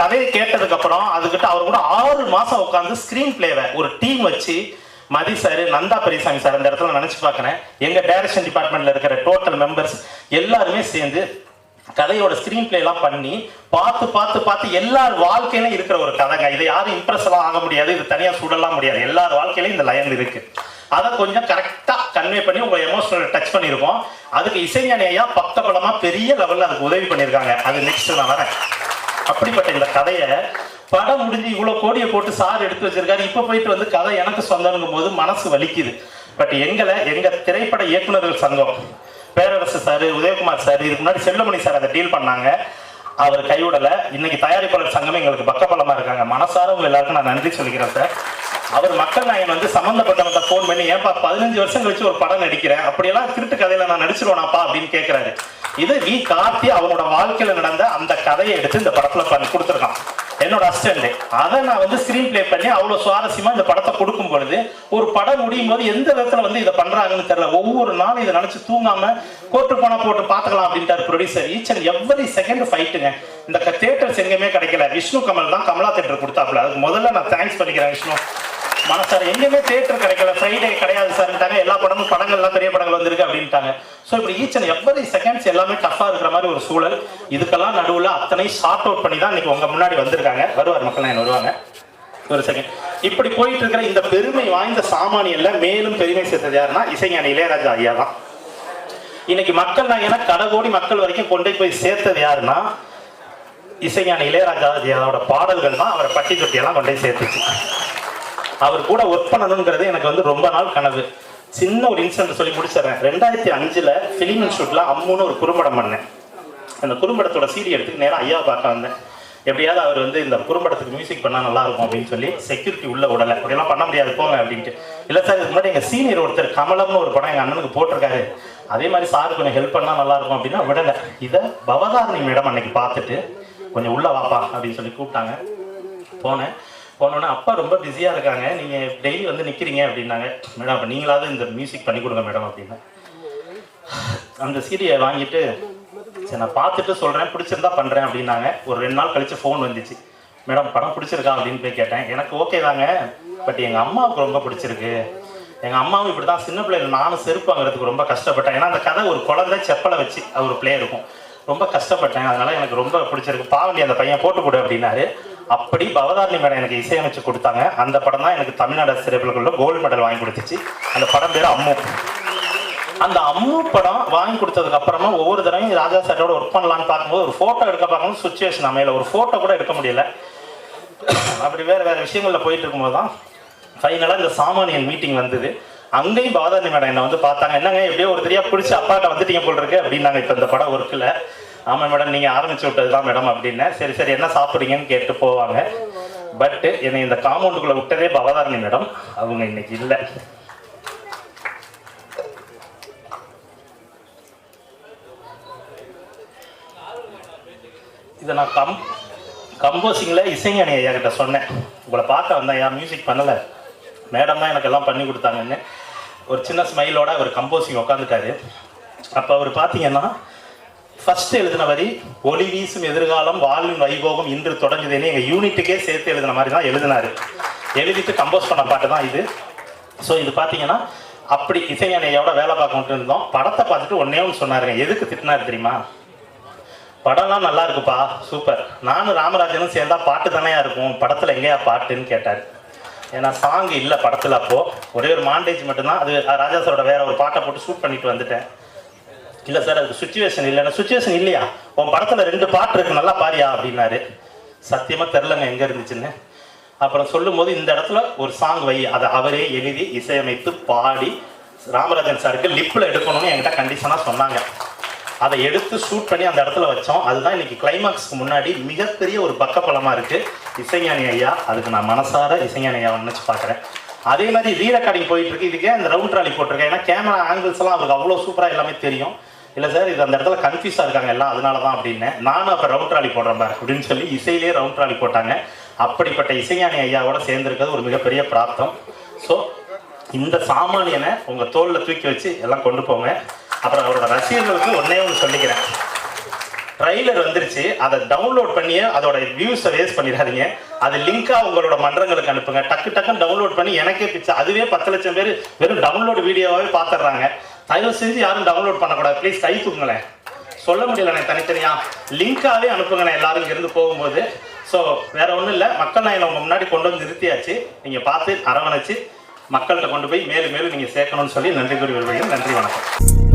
கதையை கேட்டதுக்கு அப்புறம் அதுக்கிட்ட அவர் கூட ஆறு மாசம் உட்காந்து ஸ்கிரீன் பிளேவை ஒரு டீம் வச்சு மதி சார் நந்தா பெரியசாமி சார் அந்த இடத்துல நினைச்சு பார்க்கறேன். எங்க டைரக்ஷன் டிபார்ட்மெண்ட்ல இருக்கிற டோட்டல் மெம்பர்ஸ் எல்லாருமே சேர்ந்து கதையோட ஸ்கிரீன் பிளே எல்லாம் பண்ணி பார்த்து பார்த்து பார்த்து எல்லார் வாழ்க்கையிலும் இருக்கிற ஒரு கதைங்க. இதை யாரும் இம்ப்ரெஸ் எல்லாம் ஆக முடியாது இது தனியா சுடலாம் முடியாது. எல்லார் வாழ்க்கையிலும் இந்த லைன் இருக்கு. அதை கொஞ்சம் கரெக்டா கன்வே பண்ணி உங்க எமோஷனல் டச் பண்ணியிருக்கோம் அதுக்கு இசைஞானியா பக்கபலமா பெரிய லெவல்ல அதுக்கு உதவி பண்ணியிருக்காங்க. அது நெக்ஸ்ட் நான் வரேன். அப்படிப்பட்ட இந்த கதையை படம் முடிஞ்சு இவ்வளவு கோடியை போட்டு சார் எடுத்து வச்சிருக்காரு. இப்ப போயிட்டு வந்து கதை எனக்கு சொந்தங்கும் போது மனசு வலிக்குது. பட் எங்களை எங்க திரைப்பட இயக்குனர்கள் சங்கம் பேரரசு சார் உதயகுமார் சார் இதுக்கு முன்னாடி செல்லமணி சார் அதை டீல் பண்ணாங்க. அவர் கைவிடல. இன்னைக்கு தயாரிப்பாளர் சங்கமே எங்களுக்கு பக்கபலமா இருக்காங்க. மனசாரவங்க எல்லாருக்கும் நான் நன்றி சொல்லிக்கிறேன் சார் அவர் மக்கள் நாயன் வந்து சம்பந்தப்பட்டவங்க ஃபோன் பண்ணி ஏன்பா பதினஞ்சு வருஷம் கழிச்சு ஒரு படம் நடிக்கிறேன் அப்படியெல்லாம் திருட்டு கதையில நான் நடிச்சிருவேனாப்பா அப்படின்னு கேட்கிறாரு இது வி. கார்த்தி அவனோட வாழ்க்கையில நடந்த அந்த கதையை எடுத்து இந்த படத்துல பண்ணி கொடுத்துருக்கான். என்னோட அசிஸ்டன்ட் அதை நான் வந்து ஸ்கிரீன் ப்ளே பண்ணி அவ்வளவு சுவாரஸ்யமா இந்த படத்தை கொடுக்கும் பொழுது ஒரு படம் முடியும் போது எந்த விதத்துல வந்து இதை பண்றாங்கன்னு தெரியல. ஒவ்வொரு நாளும் இதை நினைச்சு தூங்காம கோட்டு போனா போட்டு பாத்துக்கலாம் அப்படின்ட்டார் producer each and every second ஃபைட்டுங்க இந்த தேட்டர்ஸ் எங்கேயுமே கிடைக்கல. விஷ்ணு கமல் தான் கமலா தேட்டர் கொடுத்தாப்புல. அதுக்கு முதல்ல நான் தேங்க்ஸ் பண்ணிக்கிறேன் விஷ்ணு. மனசார் எங்கேயுமே தேட்டர் கிடைக்கல ஃப்ரைடே கிடையாது சார்ட்டாங்க எல்லா படமும் படங்கள்லாம் பெரிய படங்கள் வந்திருக்கு அப்படின்ட்டாங்க. ஸோ இப்படி ஈச் அண்ட் எவ்வரி செகண்ட்ஸ் எல்லாமே டஃபா இருக்கிற மாதிரி ஒரு சூழல். இதுக்கெல்லாம் நடுவில் அத்தனை ஷார்ட் அவுட் பண்ணி தான் இன்னைக்கு உங்க முன்னாடி வந்திருக்காங்க. வருவார் மக்கள் நான் வருவாங்க. ஒரு செகண்ட் இப்படி போயிட்டு இருக்கிற இந்த பெருமை வாய்ந்த சாமானியல்ல மேலும் பெருமை சேர்த்தது யாருன்னா இசைஞானி இளையராஜா ஐயா தான். இன்னைக்கு மக்கள் நான் ஏன்னா கடகோடி மக்கள் வரைக்கும் கொண்டு போய் சேர்த்தது யாருன்னா இசைஞானி இளையராஜா ஐயாவோட பாடல்கள் தான் அவரை பட்டி தொட்டியெல்லாம் கொண்டு போய் சேர்த்துச்சு. அவர் கூட ஒர்க் பண்ணணுங்கிறது எனக்கு வந்து ரொம்ப நாள் கனவு. சின்ன ஒரு இன்சிடென்ட் சொல்லி முடிச்சிடுறேன். ரெண்டாயிரத்தி அஞ்சுல ஃபிலிம் இன்ஸ்டியூட்ல அம்முன்னு ஒரு குறும்படம் பண்ணேன். அந்த குறும்படத்தோட சீடி எடுத்து நேரம் ஐயாவை பார்க்க வந்தேன். எப்படியாவது அவர் வந்து இந்த குறும்படத்துக்கு மியூசிக் பண்ணா நல்லா இருக்கும் அப்படின்னு சொல்லி செக்யூரிட்டி உள்ள விடல. அப்படிலாம் பண்ண முடியாது போங்க அப்படின்ட்டு. இல்ல சார் இதுக்கு முன்னாடி எங்க சீனியர் ஒருத்தர் கமலம்னு ஒரு படம் எங்க அண்ணனுக்கு போட்டிருக்காரு. அதே மாதிரி சார் கொஞ்சம் ஹெல்ப் பண்ணா நல்லா இருக்கும் அப்படின்னா விடல. இதை பவதாரணி மேடம் அன்னைக்கு பார்த்துட்டு கொஞ்சம் உள்ள வாப்பா அப்படின்னு சொல்லி கூப்பிட்டாங்க. போனேன். போனோடனே அப்பா ரொம்ப பிஸியாக இருக்காங்க. நீங்கள் டெய்லி வந்து நிற்கிறீங்க அப்படின்னாங்க. மேடம் அப்போ நீங்களாவது இந்த மியூசிக் பண்ணி கொடுங்க மேடம் அப்படின்னு. அந்த சீடியை வாங்கிட்டு சரி நான் பார்த்துட்டு சொல்கிறேன் பிடிச்சிருந்தா பண்ணுறேன் அப்படின்னாங்க. ஒரு ரெண்டு நாள் கழித்து ஃபோன் வந்துச்சு. மேடம் படம் பிடிச்சிருக்கா? அப்படின்னு போய் கேட்டேன். எனக்கு ஓகே தாங்க. பட் எங்கள் அம்மாவுக்கு ரொம்ப பிடிச்சிருக்கு. எங்கள் அம்மாவும் இப்படி தான். சின்ன பிள்ளைல நானும் செருப்பு வாங்குறதுக்கு ரொம்ப கஷ்டப்பட்டேன். ஏன்னா அந்த கதை ஒரு குழந்தை செப்பலை வச்சு அது ஒரு பிளே இருக்கும். ரொம்ப கஷ்டப்பட்டேன். அதனால எனக்கு ரொம்ப பிடிச்சிருக்கு. பாவண்டி அந்த பையன் போட்டு கொடு அப்படின்னாரு. அப்படி பவதாரணி மேடம் எனக்கு இசையமைச்சு கொடுத்தாங்க. அந்த படம் தான் எனக்கு தமிழ்நாடு திரைப்படக்குள்ள கோல்டு மெடல் வாங்கி கொடுத்துச்சு. அந்த படம் பேர் அம்மு. அந்த அம்மு படம் வாங்கி கொடுத்ததுக்கு அப்புறமா ஒவ்வொரு தடவையும் ராஜா சாரோட ஒர்க் பண்ணலான்னு பார்க்கும்போது ஒரு போட்டோ எடுக்க பார்க்கணும் சுச்சுவேஷன் அமையல. ஒரு போட்டோ கூட எடுக்க முடியல. அப்படி வேற வேற விஷயங்கள்ல போயிட்டு இருக்கும்போது தான் ஃபைனலாக இந்த சாமானியன் மீட்டிங் வந்தது. அங்கேயும் பவதாரணி மேடம் என்னை வந்து பார்த்தாங்க. என்னங்க எப்படியோ ஒரு தெரியா பிடிச்சி அப்பாட்ட வந்துட்டீங்க போல் இருக்கு அப்படின்னாங்க. இப்போ இந்த படம் ஒர்க்கில் ஆமாம் மேடம் நீங்கள் ஆரம்பிச்சு விட்டது தான் மேடம் அப்படின்னேன் சரி சரி என்ன சாப்பிட்றீங்கன்னு கேட்டு போவாங்க. பட்டு என்னை இந்த காம்பவுண்டுக்குள்ளே விட்டதே பவதாரணி மேடம். அவங்க இன்னைக்கு இல்லை. இதை நான் கம் கம்போசிங்கில் இசைஞானி ஐயா கிட்ட சொன்னேன். உங்களை பார்க்க வந்தேன் ஐயா மியூசிக் பண்ணலை. மேடம் தான் எனக்கு எல்லாம் பண்ணி கொடுத்தாங்கன்னு. ஒரு சின்ன ஸ்மைலோட அவர் கம்போசிங் உட்காந்துட்டாரு அப்போ அவர் பார்த்தீங்கன்னா ஃபர்ஸ்ட் எழுதின வரி ஒளி வீசும் எதிர்காலம் வாழ்வின் வைபோகம் இன்று தொடங்குதுன்னு எங்கள் யூனிட்டுக்கே சேர்த்து எழுதின மாதிரி தான் எழுதினாரு. எழுதிட்டு கம்போஸ் பண்ண பாட்டு தான் இது. ஸோ இது பார்த்தீங்கன்னா அப்படி இசைஞானியோட வேலை பார்க்க இருந்தோம். படத்தை பார்த்துட்டு ஒன்னே ஒன்று சொன்னாருங்க. எதுக்கு திட்டினாரு தெரியுமா? படம்லாம் நல்லா இருக்குப்பா சூப்பர். நானும் ராமராஜனும் சேர்ந்தா பாட்டு தானேயா இருக்கும். படத்தில் எங்கேயா பாட்டுன்னு கேட்டார். ஏன்னா சாங் இல்லை படத்தில் அப்போது ஒரே ஒரு மாண்டேஜ் மட்டும்தான். அது ராஜா சாரோட வேற ஒரு பாட்டை போட்டு ஷூட் பண்ணிட்டு வந்துட்டேன். இல்லை சார் அதுக்கு சுச்சுவேஷன் இல்லைன்னா சுச்சுவேஷன் இல்லையா? உன் படத்தில் ரெண்டு பாட்டு இருக்கு நல்லா பாரியா அப்படின்னாரு. சத்தியமாக தெரிலங்க எங்கே இருந்துச்சுன்னு. அப்புறம் சொல்லும் போது இந்த இடத்துல ஒரு சாங் வை. அதை அவரே எழுதி இசையமைத்து பாடி ராமராஜன் சாருக்கு லிப்பில் எடுக்கணும்னு என்கிட்ட கண்டிஷனாக சொன்னாங்க. அதை எடுத்து ஷூட் பண்ணி அந்த இடத்துல வச்சோம். அதுதான் இன்னைக்கு கிளைமாக்ஸ்க்கு முன்னாடி மிகப்பெரிய ஒரு பக்கப்பலமா இருக்கு. இசைஞானி ஐயா அதுக்கு நான் மனசார இசைஞானி ஐயா நினைச்சு பார்க்குறேன். அதே மாதிரி ரீ ரெக்கார்டிங் போயிட்டு இருக்கு. இதுக்கே அந்த ரவுண்ட் ட்ராலி போட்டிருக்கேன்? ஏன்னா கேமரா ஆங்கிள்ஸ் எல்லாம் அவருக்கு அவ்வளோ சூப்பராக எல்லாமே தெரியும். இல்லை சார் இது அந்த இடத்துல கன்ஃபியூஸாக இருக்காங்க எல்லாம் அதனால தான் அப்படின்னு. நானும் அப்போ ரவுண்ட் ட்ராலி போடுறேன் பாரு அப்படின்னு சொல்லி இசையிலே ரவுண்ட் ட்ராலி போட்டாங்க. அப்படிப்பட்ட இசைஞானி ஐயாவோட சேர்ந்துருக்கிறது ஒரு மிகப்பெரிய பிராப்தம். ஸோ இந்த சாமானியனை உங்கள் தோளில் தூக்கி வச்சு எல்லாம் கொண்டு போங்க. அப்புறம் அவரோட ரசிகர்களுக்கு ஒன்றே ஒன்று சொல்லிக்கிறேன். ட்ரைலர் வந்துருச்சு. அதை டவுன்லோட் பண்ணியே அதோட வியூஸை வேஸ்ட் பண்ணிடாதீங்க. அது லிங்காக உங்களோட மன்றங்களுக்கு அனுப்புங்க. டக்கு டக்குன்னு டவுன்லோட் பண்ணி எனக்கே பிச்சை. அதுவே பத்து லட்சம் பேர் வெறும் டவுன்லோட் வீடியோவாகவே பார்த்துடுறாங்க. தயவு செஞ்சு யாரும் டவுன்லோட் பண்ணக்கூடாது. ப்ளீஸ் கை தூக்குங்களேன். சொல்ல முடியலண்ணே தனித்தனியா. லிங்காவே அனுப்புங்கண்ணே எல்லாரும் இருந்து போகும்போது. ஸோ வேற ஒன்றும் இல்லை. மக்கள் நான் உங்க முன்னாடி கொண்டு வந்து நிறுத்தியாச்சு. நீங்க பார்த்து அரவணைச்சு மக்கள்கிட்ட கொண்டு போய் மேலும் மேலும் நீங்க சேர்க்கணும்னு சொல்லி நன்றி கூறி வருவீங்க நன்றி வணக்கம்.